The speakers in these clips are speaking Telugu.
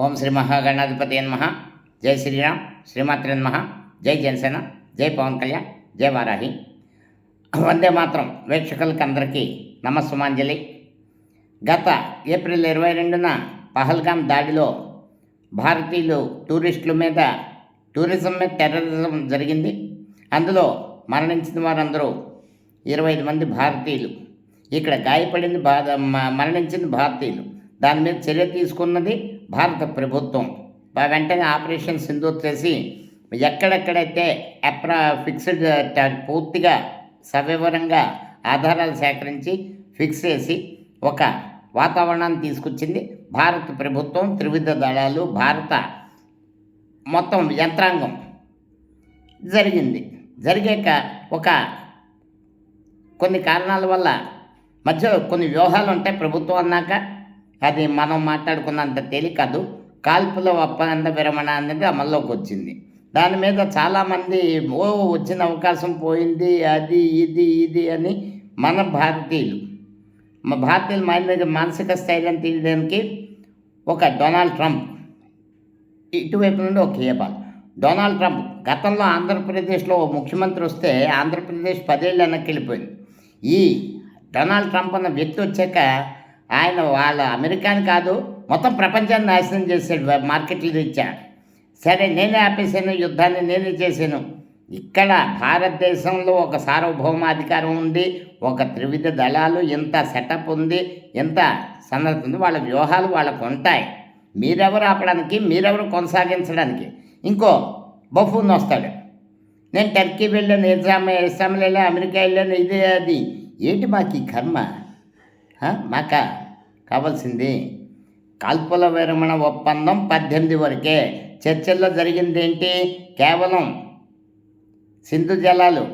ఓం శ్రీ మహాగణాధిపతి నమ. జై శ్రీరామ్ శ్రీమాత్రి నమ. జై జనసేన జై పవన్ కళ్యాణ్ జై వారాహి. వందే మాత్రం వీక్షకులకి అందరికీ నమస్సుమాంజలి. గత ఏప్రిల్ ఇరవై రెండున పహల్గాం దాడిలో భారతీయులు టూరిస్టుల మీద టూరిజం మీద టెర్రరిజం జరిగింది. అందులో మరణించిన వారందరూ ఇరవై ఐదు మంది భారతీయులు. ఇక్కడ గాయపడింది బాధ మరణించింది భారతీయులు. దాని మీద చర్య తీసుకున్నది భారత ప్రభుత్వం వెంటనే ఆపరేషన్ సింధూర్ చేసి ఎక్కడెక్కడైతే అప్రా ఫిక్స్డ్ పూర్తిగా సవివరంగా ఆధారాలు సేకరించి ఫిక్స్ చేసి ఒక వాతావరణాన్ని తీసుకొచ్చింది భారత ప్రభుత్వం త్రివిధ దళాలు భారత మొత్తం యంత్రాంగం జరిగింది. జరిగాక ఒక కొన్ని కారణాల వల్ల మధ్యలో కొన్ని వ్యూహాలు ఉంటాయి ప్రభుత్వం అన్నాక అది మనం మాట్లాడుకున్నంత తేలిక కాల్పుల ఒప్పంద విరమణ అనేది అమల్లోకి వచ్చింది. దాని మీద చాలామంది ఓ వచ్చిన అవకాశం పోయింది అది ఇది ఇది అని మన భారతీయులు. మా భారతీయుల మైండ్ మానసిక స్థైర్యం తీయడానికి ఒక డొనాల్డ్ ట్రంప్ ఇటువైపు నుండి ఒక కేపాల్ డొనాల్డ్ ట్రంప్ గతంలో ఆంధ్రప్రదేశ్లో ముఖ్యమంత్రి వస్తే ఆంధ్రప్రదేశ్ పదేళ్ళు వెనక్కి వెళ్ళిపోయింది ఈ డొనాల్డ్ ట్రంప్ అన్న వ్యక్తి వచ్చాక ఆయన వాళ్ళ అమెరికాని కాదు మొత్తం ప్రపంచాన్ని నాశనం చేశాడు మార్కెట్లు రీత్యా సరే నేనే ఆపేసాను యుద్ధాన్ని నేనే చేశాను. ఇక్కడ భారతదేశంలో ఒక సార్వభౌమాధికారం ఉంది ఒక త్రివిధ దళాలు ఇంత సెటప్ ఉంది ఇంత సన్నద్ధ ఉంది వాళ్ళ వ్యూహాలు వాళ్ళకు ఉంటాయి. మీరెవరు ఆపడానికి మీరెవరు కొనసాగించడానికి? ఇంకో బఫూన్ వస్తాడు. నేను టర్కీ వెళ్ళాను ఇస్లాం ఇస్లాంలో వెళ్ళాను అమెరికా వెళ్ళాను ఇదే అది. ఏంటి మాకు ఈ కర్మ? ఆ? మాకా కావాల్సింది. కాల్పుల విరమణ ఒప్పందం పద్దెనిమిది వరకే. చర్చల్లో జరిగింది ఏంటి కేవలం సింధు జలాలు.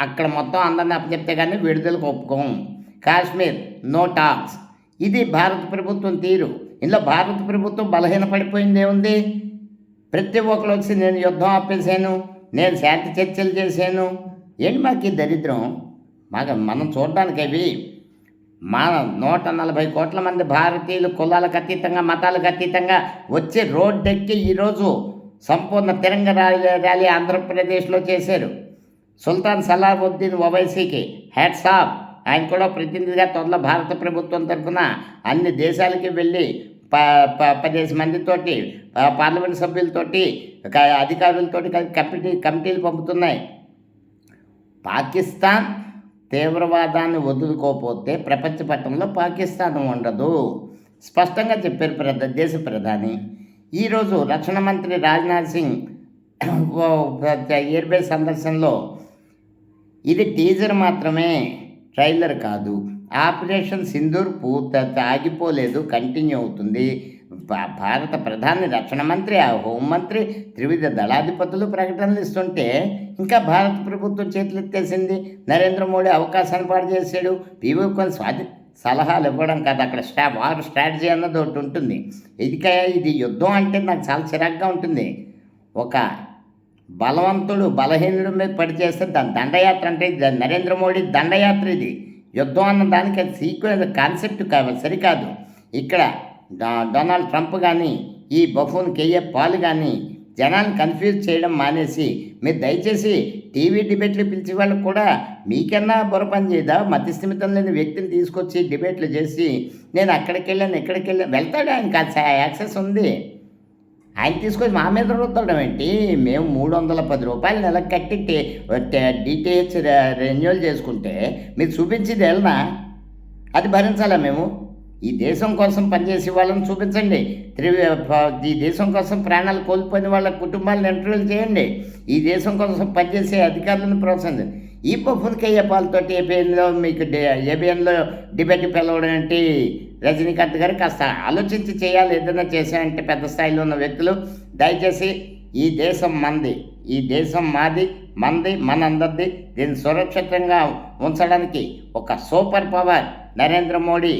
అక్కడ మొత్తం అందరిని అప్పచెప్తే కానీ విడుదలకు ఒప్పుకోం. Kashmir no talks. ఇది భారత ప్రభుత్వం తీరు. ఇందులో భారత ప్రభుత్వం బలహీనపడిపోయింది ఏముంది? ప్రతి ఒక్కరు వచ్చి నేను యుద్ధం ఆపేసాను నేను శాంతి చర్చలు చేశాను. ఏంటి మాకు ఈ దరిద్రం? మాకు మనం చూడడానికి అవి మన నూట నలభై కోట్ల మంది భారతీయులు కులాలకు అతీతంగా మతాలకు అతీతంగా వచ్చి రోడ్డెక్కి ఈరోజు సంపూర్ణ తిరంగ ర్యాలీ ర్యాలీ ఆంధ్రప్రదేశ్లో చేశారు. సుల్తాన్ సలాహుద్దీన్ ఒవైసీకి హ్యాట్స్ ఆఫ్. ఆయన కూడా ప్రతినిధిగా తొందర భారత ప్రభుత్వం తరఫున అన్ని దేశాలకి వెళ్ళి ప ప పదిహేను మందితోటి పార్లమెంట్ సభ్యులతోటి అధికారులతోటి కమిటీ కమిటీలు పంపుతున్నాయి. పాకిస్తాన్ తీవ్రవాదాన్ని వదులుకోకపోతే ప్రపంచ పట్టణంలో పాకిస్తాన్ ఉండదు. స్పష్టంగా చెప్పారు ప్రధ దేశ ప్రధాని. ఈరోజు రక్షణ మంత్రి రాజ్నాథ్ సింగ్ ఎయిర్బేస్ సందర్శనలో ఇది టీజర్ మాత్రమే ట్రైలర్ కాదు. ఆపరేషన్ సింధూర్ పూర్త ఆగిపోలేదు కంటిన్యూ అవుతుంది. భారత ప్రధాని రక్షణ మంత్రి ఆ హోంమంత్రి త్రివిధ దళాధిపతులు ప్రకటనలు ఇస్తుంటే ఇంకా భారత ప్రభుత్వం చేతులు ఎత్తేసింది. నరేంద్ర మోడీ అవకాశాన్ని పాడు చేశాడు. పీవీ కొన్ని స్వాధి సలహాలు ఇవ్వడం కాదు. అక్కడ స్టా వార్ స్ట్రాటజీ అన్నది ఒకటి ఉంటుంది. ఇది ఇది యుద్ధం అంటే నాకు చాలా చిరాగ్గా ఉంటుంది. ఒక బలవంతుడు బలహీనుడి మీద పడి చేస్తే దాని దండయాత్ర అంటే ఇది. నరేంద్ర మోడీ దండయాత్ర ఇది. యుద్ధం అన్న దానికి అది సీక్వెన్స్ కాన్సెప్ట్ కావాలి. సరికాదు. ఇక్కడ డొనాల్డ్ ట్రంప్ కానీ ఈ బఫూన్ కేఏ పాల్ కానీ జనాన్ని కన్ఫ్యూజ్ చేయడం మానేసి మీరు దయచేసి టీవీ డిబేట్లు పిలిచే వాళ్ళకు కూడా మీకన్నా బుర్ర చేయదా మతిస్థిమితం లేని వ్యక్తిని తీసుకొచ్చి డిబేట్లు చేసి నేను అక్కడికి వెళ్ళాను ఇక్కడికి వెళ్ళాను వెళ్తాడు ఆయనకి యాక్సెస్ ఉంది. ఆయన తీసుకొని మా మీద రుద్దడం ఏంటి? మేము మూడు వందల పది రూపాయలు నెలకు కట్టి డిటిహెచ్ రెన్యువల్ చేసుకుంటే మీరు చూపించేది వెళ్ళనా అది భరించాలా మేము? ఈ దేశం కోసం పనిచేసే వాళ్ళని చూపించండి. త్రి ఈ దేశం కోసం ప్రాణాలు కోల్పోయిన వాళ్ళ కుటుంబాలను ఇంటర్వ్యూలు చేయండి. ఈ దేశం కోసం పనిచేసే అధికారులను ప్రోత్సహించండి. ఈ పప్పులకి పాలతోటి ఏబిఎన్లో మీకు ఏబిఎన్లో డిబేట్ పిలవడం ఏంటి? రజనీకాంత్ గారు కాస్త ఆలోచించి చేయాలి. ఏదైనా చేశారంటే పెద్ద స్థాయిలో ఉన్న వ్యక్తులు దయచేసి ఈ దేశం మంది ఈ దేశం మాది మంది మనందరిది దీన్ని సురక్షితంగా ఉంచడానికి ఒక సూపర్ పవర్ నరేంద్ర మోడీ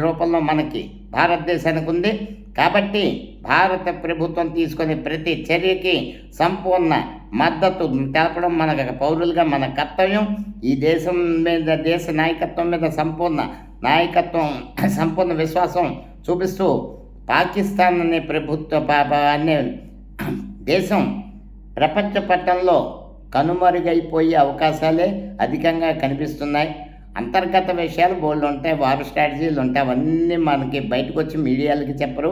రూపంలో మనకి భారతదేశానికి ఉంది కాబట్టి భారత ప్రభుత్వం తీసుకునే ప్రతి చర్యకి సంపూర్ణ మద్దతు తెలపడం మన పౌరులుగా మన కర్తవ్యం. ఈ దేశం మీద దేశ నాయకత్వం మీద సంపూర్ణ నాయకత్వం సంపూర్ణ విశ్వాసం చూపిస్తూ పాకిస్తాన్ అనే ప్రభుత్వ అనే దేశం ప్రపంచ పట్టంలో కనుమరుగైపోయే అవకాశాలే అధికంగా కనిపిస్తున్నాయి. అంతర్గత విషయాలు బోల్డ్ ఉంటాయి వార్ స్ట్రాటజీలు ఉంటాయి అవన్నీ మనకి బయటకు వచ్చి మీడియాలకి చెప్పరు.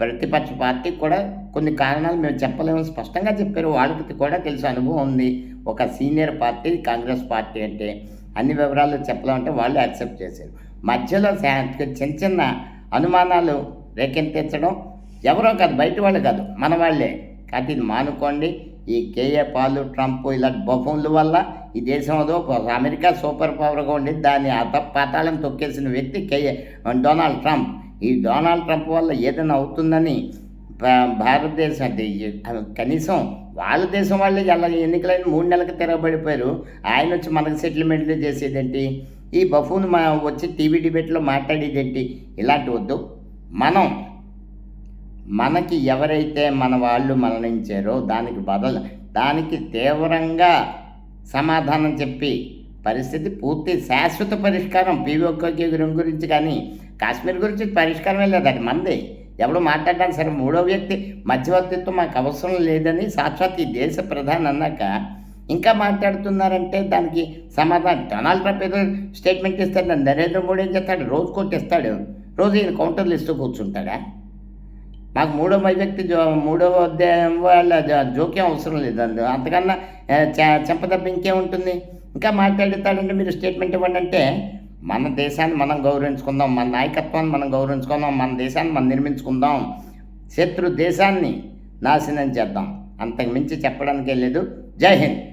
ప్రతిపక్ష పార్టీకి కూడా కొన్ని కారణాలు మేము చెప్పలేము స్పష్టంగా చెప్పారు. వాళ్ళకి కూడా తెలుసు అనుభవం ఉంది. ఒక సీనియర్ పార్టీ కాంగ్రెస్ పార్టీ అంటే అన్ని వివరాలు చెప్పలేమంటే వాళ్ళు యాక్సెప్ట్ చేశారు. మధ్యలో చిన్న చిన్న అనుమానాలు రేకెత్తించడం ఎవరో కాదు బయట వాళ్ళు కాదు మన వాళ్ళే. కాబట్టి ఇది మానుకోండి. ఈ కేఏ పాలు ట్రంప్ ఇలాంటి బఫోన్ల వల్ల ఈ దేశంలో అమెరికా సూపర్ పవర్గా ఉండి దాన్ని అత పాతాళం తొక్కేసిన వ్యక్తి కేఏ డొనాల్డ్ ట్రంప్. ఈ డొనాల్డ్ ట్రంప్ వల్ల ఏదైనా అవుతుందని భారతదేశం అంటే కనీసం వాళ్ళ దేశం వాళ్ళే ఎలా ఎన్నికలైన మూడు నెలలకు తిరగబడిపోయారు ఆయన వచ్చి మనకు సెటిల్మెంట్లు చేసేదేంటి? ఈ బఫూన్ మా వచ్చి టీవీ డిబేట్లో మాట్లాడేదేంటి? ఇలాంటి వద్దు. మనం మనకి ఎవరైతే మన వాళ్ళు మరణించారో దానికి బదులు దానికి తీవ్రంగా సమాధానం చెప్పి పరిస్థితి పూర్తి శాశ్వత పరిష్కారం పీవీఓకే గురించి కానీ కాశ్మీర్ గురించి పరిష్కారమే లేదు. అది మంది. ఎవడు మాట్లాడడానికి సరే మూడో వ్యక్తి మధ్యవర్తిత్వం మాకు అవసరం లేదని సాక్షాత్ ఈ దేశ ప్రధాని అన్నాక ఇంకా మాట్లాడుతున్నారంటే దానికి సమాధానం. డొనాల్డ్ ట్రంప్ ఏదో స్టేట్మెంట్ ఇస్తాడు నరేంద్ర మోడీ ఏం చేస్తాడు? రోజు కొట్టిస్తాడు. రోజు ఈయన కౌంటర్లు ఇస్తూ కూర్చుంటాడా? మాకు మూడో వ్యక్తి జో మూడవ అధ్యాయం వాళ్ళ జోక్యం అవసరం లేదు. అందు అంతకన్నా ఆ, చె- చెంపదెబ్బ ఇంకేముంటుంది ఇంకా మాట్లాడతాడంటే మీరు స్టేట్మెంట్ ఇవ్వండి అంటే మన దేశాన్ని మనం గౌరవించుకుందాం మన నాయకత్వాన్ని మనం గౌరవించుకుందాం మన దేశాన్ని మనం నిర్మించుకుందాం శత్రు దేశాన్ని నాశనం చేద్దాం. అంతకు మించి చెప్పడానికే లేదు. జై హింద్.